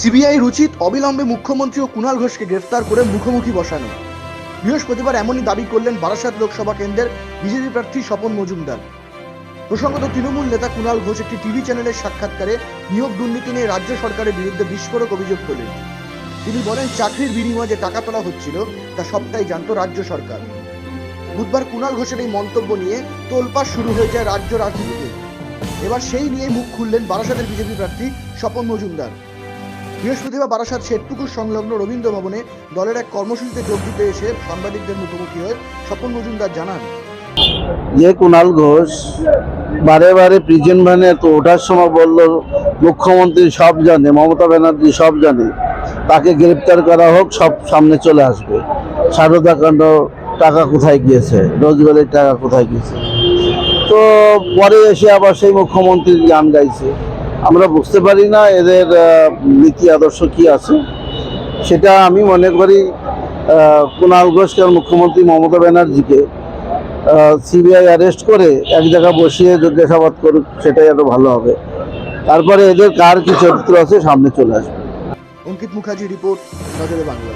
সিবিআইয়ের উচিত অবিলম্বে মুখ্যমন্ত্রী ও কুণাল ঘোষকে গ্রেফতার করে মুখোমুখি বসানো। বৃহস্পতিবার এমনই দাবি করলেন বারাসাত লোকসভা কেন্দ্রের বিজেপি প্রার্থী স্বপন মজুমদার। প্রসঙ্গত, তৃণমূল নেতা কুণাল ঘোষ একটি টিভি চ্যানেলের সাক্ষাৎকারে নিয়োগ দুর্নীতি নিয়ে রাজ্য সরকারের বিরুদ্ধে বিস্ফোরক অভিযোগ তোলেন। তিনি বলেন, চাকরির বিনিময়ে যে টাকা তোলা হচ্ছিল, তা সবটাই জানত রাজ্য সরকার। বুধবার কুণাল ঘোষের এই মন্তব্য নিয়ে তোলপাড় শুরু হয়ে যায় রাজ্য রাজনীতিতে। এবার সেই নিয়ে মুখ খুললেন বারাসাতের বিজেপি প্রার্থী স্বপন মজুমদার। বৃহস্পতিবার বারাসাত শেরপুকুর সংলগ্ন রবীন্দ্র ভবনে দলের এক কর্মসূচিতে যোগ দিতে এসে সাংবাদিকদের মুখোমুখি হয়ে স্বপন মজুমদার জানান। যে কুণাল ঘোষ বারে বারে প্রিজন ভ্যানে তো ওঠার সময় বলল, মুখ্যমন্ত্রী সব জানে, মমতা ব্যানার্জি সব জানে। তাকে গ্রেপ্তার করা হোক, সব সামনে চলে আসবে। সারদা কাণ্ড টাকা কোথায় গিয়েছে? রোজগারের টাকা কোথায় গিয়েছে? তো পরে এসে আবার সেই মুখ্যমন্ত্রীর গান গাইছে। আমরা বুঝতে পারি না এদের নীতি আদর্শ কি আছে। সেটা আমি মনে করি কুণাল ঘোষকে মুখ্যমন্ত্রী মমতা ব্যানার্জিকে সিবিআই অ্যারেস্ট করে এক জায়গায় বসিয়ে জিজ্ঞাসাবাদ করুক, সেটাই আরও ভালো হবে। তারপরে এদের কার কি চরিত্র আছে, সামনে চলে আসবে। অঙ্কিত মুখার্জি রিপোর্ট বাংলা।